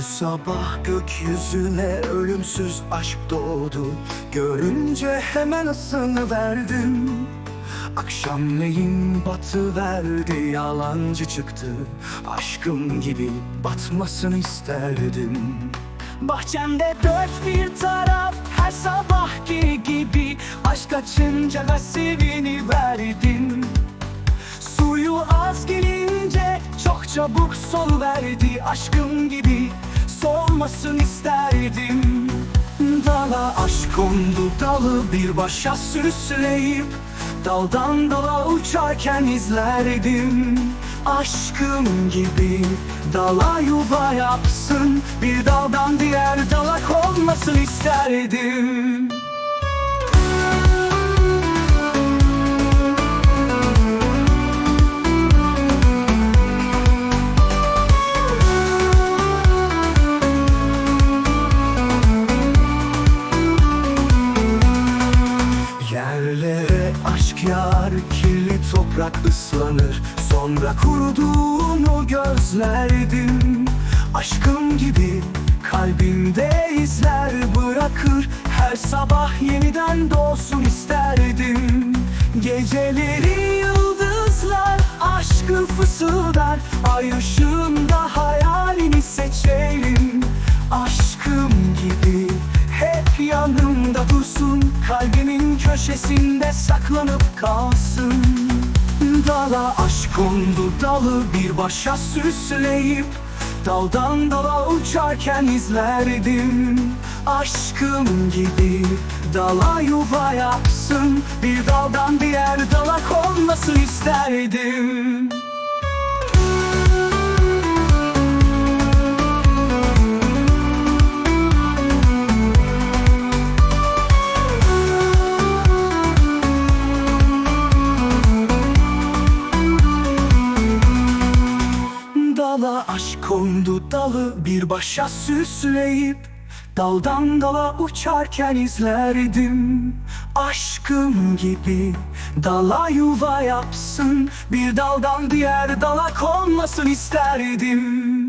Bu sabah gökyüzüne ölümsüz aşk doğdu. Görünce hemen ısınıverdim Akşamleyin batı verdi yalancı çıktı. Aşkım gibi batmasını isterdim. Bahçemde dört bir taraf her sabahki gibi Aşk açınca da seviniverdim Suyu az gelince çok çabuk soluverdi Aşkım gibi solmasın isterdim. Dala aşk kondu dalı bir başa süsleyip Daldan dala uçarken izlerdim. Aşkım gibi dala yuva yapsın Bir daldan diğer dala konmasın isterdim yağar kirli toprak ıslanır. Sonra kuruduğunu gözlerdim Aşkım gibi kalbimde izler bırakır. Her sabah yeniden doğsun isterdim. Geceleri yıldızlar aşkı fısıldar. Ay ışığında hayalini seçelim Aşkım gibi hep yanımda dursun Kalbimin köşesinde saklanıp kalsın. Dala aşk kondu dalı bir başa süsleyip Daldan dala uçarken izlerdim. Aşkım gibi dala yuva yapsın. Bir daldan diğer dala konmasın isterdim aşk kondu dalı bir başa süsleyip Daldan dala uçarken izlerdim. Aşkım gibi dala yuva yapsın Bir daldan diğer dala konmasın isterdim